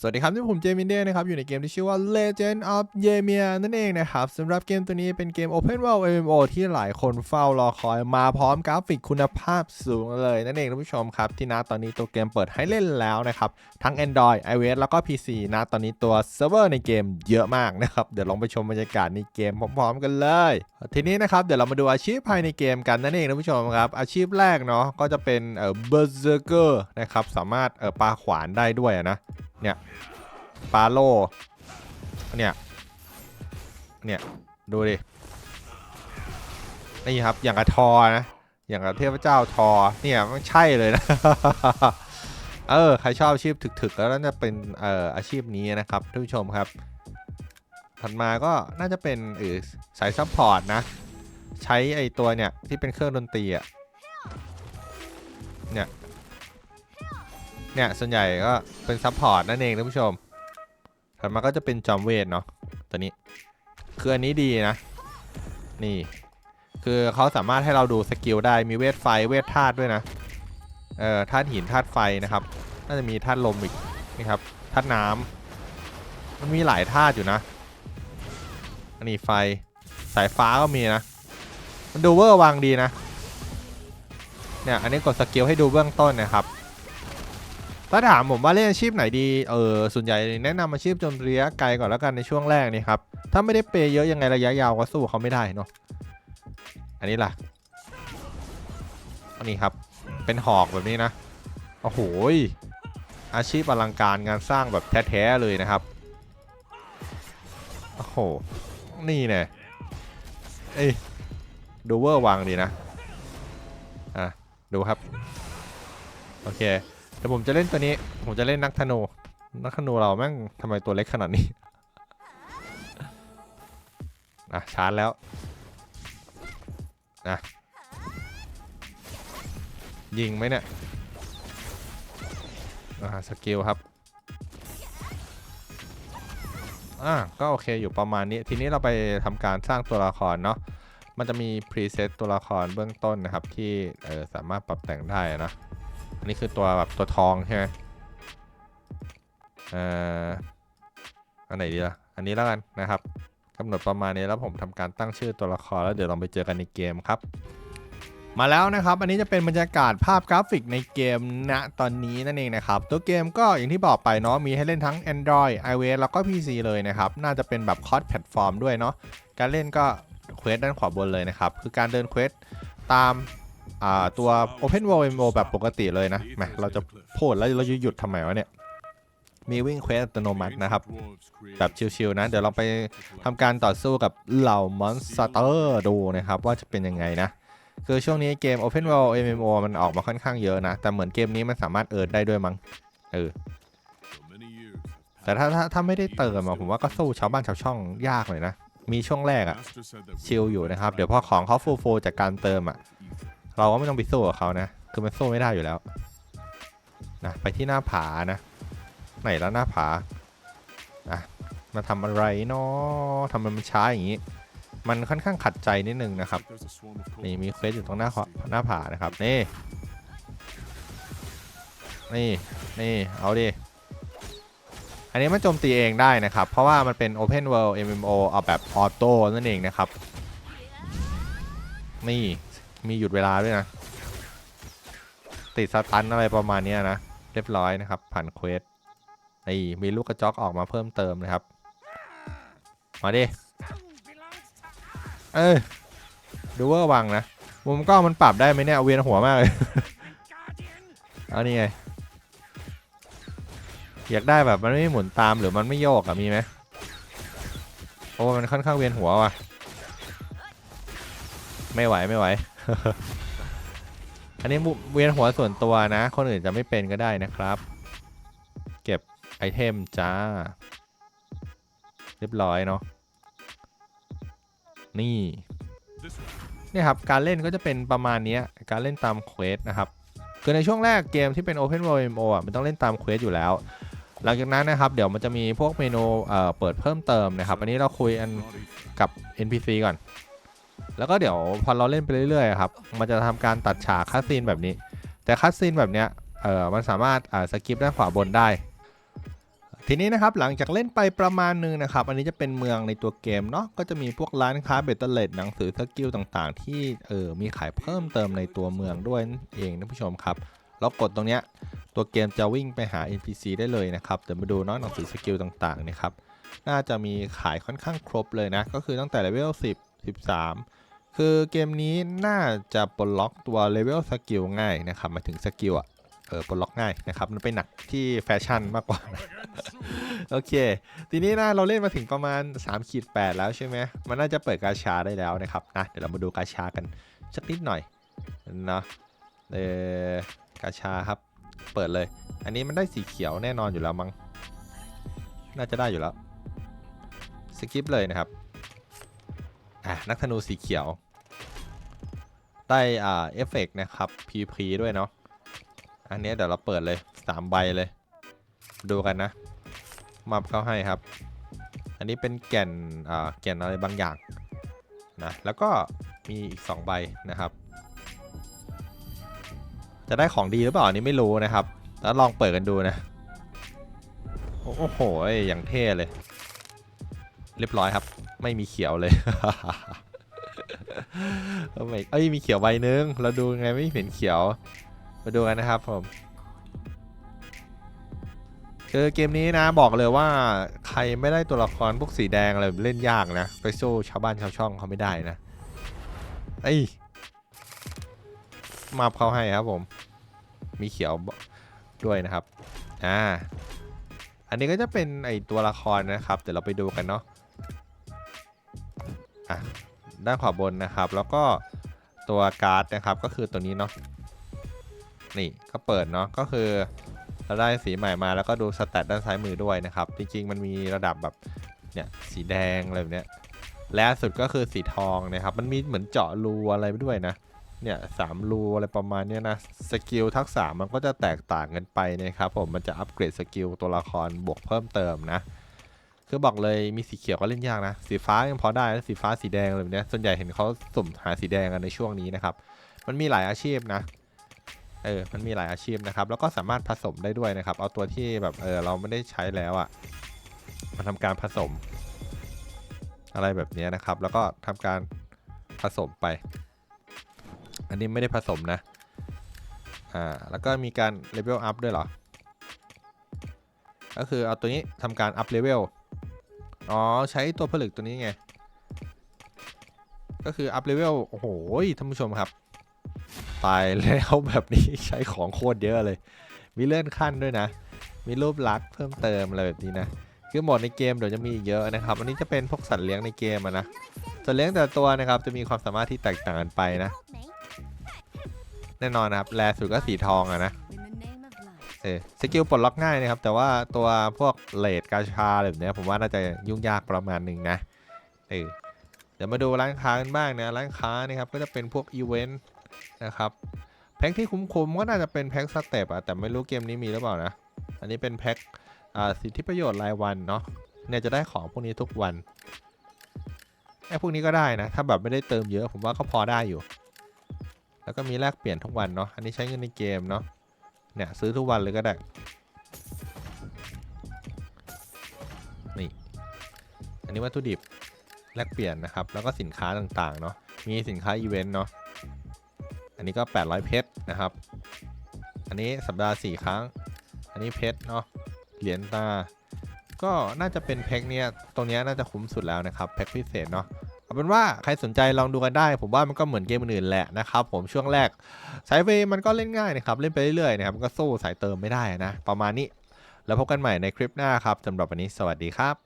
สวัสดีครับที่ผมเจมินเดนะครับ อยู่ในเกมที่ชื่อว่า Legend of Yemia นั่นเองนะครับสำหรับเกมตัวนี้เป็นเกม Open World MMO ที่หลายคนเฝ้ารอคอยมาพร้อมกราฟิกคุณภาพสูงเลย นั่นเองท่านผู้ชมครับ ที่นะตอนนี้ตัวเกมเปิดให้เล่นแล้วนะครับ ทั้ง Android iOS แล้วก็ PC นะตอนนี้ตัวเซิร์ฟเวอร์ในเกมเยอะมากนะครับ เดี๋ยวลองไปชมบรรยากาศในเกมพร้อมๆ กันเลย ทีนี้นะครับเดี๋ยวเรามาดูอาชีพภายในเกมกันนั่นเองท่านผู้ชมครับอาชีพแรกเนาะก็จะเป็นเอ่อ Berserker นะครับสามารถเอ่อปาขวานได้ด้วยนะ เนี่ยปาโลเนี่ยเนี่ยดูดินี่ครับอย่างกับทอนะอย่างกับเทพเจ้าทอเนี่ยมันใช่เลยนะเออใครชอบอาชีพถึกๆ แล้วน่าจะเป็นเอ่ออาชีพนี้นะครับท่านผู้ชมครับถัดมาก็น่าจะเป็นเออสายซัพพอร์ตนะ ใช้ไอตัวเนี่ยที่เป็นเครื่องดนตรีอะเนี่ย เนี่ยส่วนใหญ่ก็เป็นซัพพอร์ตนั่นเองท่านผู้ชมถัดมาก็จะเป็นจอมเวทเนาะตัวนี้ คืออันนี้ดีนะ นี่ คือเขาสามารถให้เราดูสกิลได้มีเวทไฟเวทธาตุด้วยนะ เอ่อธาตุหินธาตุไฟนะครับ น่าจะมีธาตุลมอีกนี่ครับธาตุน้ำมันมีหลายธาตุอยู่นะ อันนี้ไฟสายฟ้าก็มีนะ มันดูเวอร์วังดีนะ เนี่ยอันนี้กดสกิลให้ดูเบื้องต้นนะครับ ถ้าถามผมว่าเล่นอาชีพไหนดี เออส่วนใหญ่แนะนำอาชีพโจมตีระยะไกลก่อนแล้วกันในช่วงแรกนี่ครับ ถ้าไม่ได้เปย์เยอะยังไงระยะยาวก็สู้เขาไม่ได้เนาะ อันนี้ล่ะ อันนี้ครับ เป็นหอกแบบนี้นะ โอ้โห อาชีพอลังการงานสร้างแบบแท้ๆเลยนะครับ โอ้โห นี่เนี่ยเอ้ยดูเวอร์วังดีนะ อะ ดูครับ โอเค เดี๋ยวผมจะเล่นตัวนี้ ผมจะเล่นนักธนู นักธนูเราแม่งทำไมตัวเล็กขนาดนี้ อะชาร์จแล้วนะยิงไหมเนี่ย อ่าสกิลครับ อ่าก็โอเคอยู่ประมาณนี้ ทีนี้เราไปทำการสร้างตัวละครเนาะ มันจะมีพรีเซตตัวละครเบื้องต้นนะครับที่เออสามารถปรับแต่งได้นะ นนี้คือตัวแบบตัวทองใช่ไหมเอ่ออันไหนดีล่ะ อันนี้แล้วกันนะครับกำหนดประมาณนี้แล้วผมทำการตั้งชื่อตัวละครแล้วเดี๋ยวลองไปเจอกันในเกมครับ มาแล้วนะครับ อันนี้จะเป็นบรรยากาศภาพกราฟิกในเกมณตอนนี้นั่นเองนะครับ ตัวเกมก็อย่างที่บอกไปเนาะมีให้เล่นทั้ง Android iOS แล้วก็ PC เลยนะครับ น่าจะเป็นแบบคอร์สแพลตฟอร์มด้วยเนาะการเล่นก็เควสด้านขวาบนเลยนะครับ คือการเดินเควสตาม ตัว Open World MMO แบบปกติเลยนะแหมเราจะพูดแล้วเราจะหยุดทำไมวะเนี่ย มีวิ่งเควสอัตโนมัตินะครับ แบบชิวๆนะ เดี๋ยวเราไปทำการต่อสู้กับเหล่ามอนสเตอร์ดูนะครับ ว่าจะเป็นยังไงนะ คือช่วงนี้เกม Open World MMO มันออกมาค่อนข้างเยอะนะ แต่เหมือนเกมนี้มันสามารถเอิร์นได้ด้วยมั้งเออแต่ถ้าถ้าถ้าไม่ได้เติมอะผมว่าก็สู้ชาวบ้านชาวช่องยากเลยนะ มีช่วงแรกอะชิลอยู่นะครับ เดี๋ยวพอของเขาฟูลๆจากการเติมอะ เราก็ไม่ต้องไปสู้กับเขานะ คือมันสู้ไม่ได้อยู่แล้ว นะ ไปที่หน้าผานะ ไหนแล้วหน้าผา อะ มาทำอะไรเนาะทำไมมันช้าอย่างนี้ มันค่อนข้างขัดใจนิดนึงนะครับ นี่มีเควสอยู่ตรงหน้าขวาหน้าผานะครับ นี่ นี่ นี่ เอาดิ อันนี้มันโจมตีเองได้นะครับ เพราะว่ามันเป็น Open World MMO เอาแบบออโต้นั่นเองนะครับ นี่ มีหยุดเวลาด้วยนะ ติดสตันอะไรประมาณนี้นะ เรียบร้อยนะครับ ผ่านเควสนี่มีลูกกระจอกออกมาเพิ่มเติมนะครับ มาดิ เออดูเวอร์วังนะ มุมกล้องมันปรับได้ไหมเนี่ยเวียนหัวมากเลยเอานี่ไง อยากได้แบบมันไม่หมุนตามหรือมันไม่โยกอะมีไหมโอ้มันค่อนข้างเวียนหัวว่ะ ไม่ไหวไม่ไหว อันนี้เวียนหัวส่วนตัวนะ คนอื่นจะไม่เป็นก็ได้นะครับ เก็บไอเทมจ้า เรียบร้อยเนาะ นี่นี่ครับ การเล่นก็จะเป็นประมาณนี้การเล่นตามเควสนะครับคือในช่วงแรกเกมที่เป็น Open World MMO อะมันต้องเล่นตามเควสอยู่แล้ว หลังจากนั้นนะครับ เดี๋ยวมันจะมีพวกเมนูเอ่อเปิดเพิ่มเติมนะครับ อันนี้เราคุยกันกับ NPC ก่อน แล้วก็เดี๋ยวพอเราเล่นไปเรื่อยๆครับ มันจะทำการตัดฉากคัสซีนแบบนี้ แต่คัสซีนแบบเนี้ย เออมันสามารถอ่าสกิปด้านขวาบนได้ ทีนี้นะครับหลังจากเล่นไปประมาณหนึงนะครับ อันนี้จะเป็นเมืองในตัวเกมเนาะ ก็จะมีพวกร้านค้าเบตเตอร์เลดหนังสือสกิลต่างๆ ที่เออมีขายเพิ่มเติมในตัวเมืองด้วยนั่นเองนะผู้ชมครับแล้วกดตรงเนี้ยตัวเกมจะวิ่งไปหา NPC ได้เลยนะครับ เดี๋ยวมาดูเนาะหนังสือสกิลต่างๆเนะครับ น่าจะมีขายค่อนข้างครบเลยนะ ก็คือตั้งแต่เลเวล10 13 คือเกมนี้น่าจะปลดล็อกตัวเลเวลสกิลง่ายนะครับมาถึงสกิลอะเออปลดล็อกง่ายนะครับมันไปหนักที่แฟชั่นมากกว่า โอเค ทีนี้นะเราเล่นมาถึงประมาณ3ขีด8แล้วใช่ไหมมันน่าจะเปิดกาชาได้แล้วนะครับนะเดี๋ยวเรามาดูกาชากันสักนิดหน่อยนะเออกาชาครับเปิดเลย อันนี้มันได้สีเขียวแน่นอนอยู่แล้วมั้งน่าจะได้อยู่แล้วสกิปเลยนะครับ อะนักธนูสีเขียว ได้อ่าเอฟเฟกนะครับ PP ด้วยเนาะอันนี้เดี๋ยวเราเปิดเลย3ใบเลย ดูกันนะมับเข้าให้ครับ อันนี้เป็นแก่นอ่าแก่นอะไรบางอย่างนะแล้วก็มีอีก 2 ใบนะครับ จะได้ของดีหรือเปล่าอันนี้ไม่รู้นะครับ แล้วลองเปิดกันดูนะ โอ้โหอย่างเท่เลย เรียบร้อยครับ ไม่มีเขียวเลยเอ้ยเอ้ยมีเขียวใบนึงเราดูไงไม่เห็นเขียวมาดูกันนะครับผมคือเกมนี้นะบอกเลยว่าใครไม่ได้ตัวละครพวกสีแดงอะไรเล่นยากนะไปสู้ชาวบ้านชาวช่องเขาไม่ได้นะไอ้ยมาบเขาให้ครับผม มีเขียวด้วยนะครับอ่าอันนี้ก็จะเป็นไอตัวละครนะครับเดี๋ยวเราไปดูกันเนาะ อะด้านขวาบนนะครับ แล้วก็ตัวการ์ดนะครับก็คือตัวนี้เนาะนี่ก็เปิดเนาะก็คือเราได้สีใหม่มาแล้วก็ดูสแตทด้านซ้ายมือด้วยนะครับ จริงๆ มันมีระดับแบบเนี่ยสีแดงอะไรแบบเนี้ยและสุดก็คือสีทองนะครับ มันมีเหมือนเจาะรูอะไรไปด้วยนะเนี่ยสามรูอะไรประมาณเนี้ยนะสกิลทักษะมันก็จะแตกต่างกันไปนะครับผมมันจะอัปเกรดสกิลตัวละครบวกเพิ่มเติมนะ คือบอกเลยมีสีเขียวก็เล่นยากนะ สีฟ้ายังพอได้นะสีฟ้าสีแดงอะไรแบบนี้ส่วนใหญ่เห็นเขาสุ่มหาสีแดงกันในช่วงนี้นะครับ มันมีหลายอาชีพนะ เออ มันมีหลายอาชีพนะครับ แล้วก็สามารถผสมได้ด้วยนะครับ เอาตัวที่แบบ เออ เราไม่ได้ใช้แล้วอะ่ะ มาทำการผสม อะไรแบบนี้นะครับ แล้วก็ทำการผสมไป อันนี้ไม่ได้ผสมนะ อ่า แล้วก็มีการเลเวลอัพด้วยเหรอ ก็คือเอาตัวนี้ทำการอัพเลเวล อ๋อ ใช้ตัวผลึกตัวนี้ไง ก็คืออัพเลเวล โอ้โหท่านผู้ชมครับ ตายแล้วแบบนี้ใช้ของโคตรเยอะเลย มีเลื่อนขั้นด้วยนะ มีรูปลักษณ์เพิ่มเติมอะไรแบบนี้นะ คือหมดในเกมเดี๋ยวจะมีอีกเยอะนะครับ อันนี้จะเป็นพวกสัตว์เลี้ยงในเกมอะนะ สัตว์เลี้ยงแต่ตัวนะครับจะมีความสามารถที่แตกต่างกันไปนะ แน่นอนนะครับแลสุดก็สีทองอะนะ ออสกิลปลดล็อกง่ายนะครับ แต่ว่าตัวพวกเลดกาชาอะไรแบบนี้ผมว่าน่าจะยุ่งยากประมาณหนึ่งนะเออเดี๋ยวมาดูร้านค้ากันบ้างนะร้านค้านะครับก็จะเป็นพวกอีเวนต์นะครับแพ็คที่คุ้มๆก็น่าจะเป็นแพ็คสเต็ปอะแต่ไม่รู้เกมนี้มีหรือเปล่านะ อันนี้เป็นแพ็คสิทธิประโยชน์รายวันเนาะเนี่ยจะได้ของพวกนี้ทุกวันไอ้พวกนี้ก็ได้นะ ถ้าแบบไม่ได้เติมเยอะผมว่าก็พอได้อยู่ แล้วก็มีแลกเปลี่ยนทุกวันเนาะอันนี้ใช้เงินในเกมเนาะ เนี่ยซื้อทุกวันเลยก็ได้ นี่ อันนี้วัตถุดิบแลกเปลี่ยนนะครับ แล้วก็สินค้าต่างๆเนาะ มีสินค้าอีเวนต์เนาะ อันนี้ก็ 800 เพชรนะครับ อันนี้สัปดาห์ 4 ครั้ง อันนี้เพชรเนาะ เหรียญตา ก็น่าจะเป็นแพ็คเนี้ยตรงเนี้ยน่าจะคุ้มสุดแล้วนะครับ แพ็คพิเศษเนาะ เอาเป็นว่าใครสนใจลองดูกันได้ ผมว่ามันก็เหมือนเกมอื่นแหละนะครับผมช่วงแรกสายเวมันก็เล่นง่ายนะครับเล่นไปเรื่อยๆนะครับมันก็สู้สายเติมไม่ได้นะ ประมาณนี้ แล้วพบกันใหม่ในคลิปหน้าครับสำหรับวันนี้สวัสดีครับ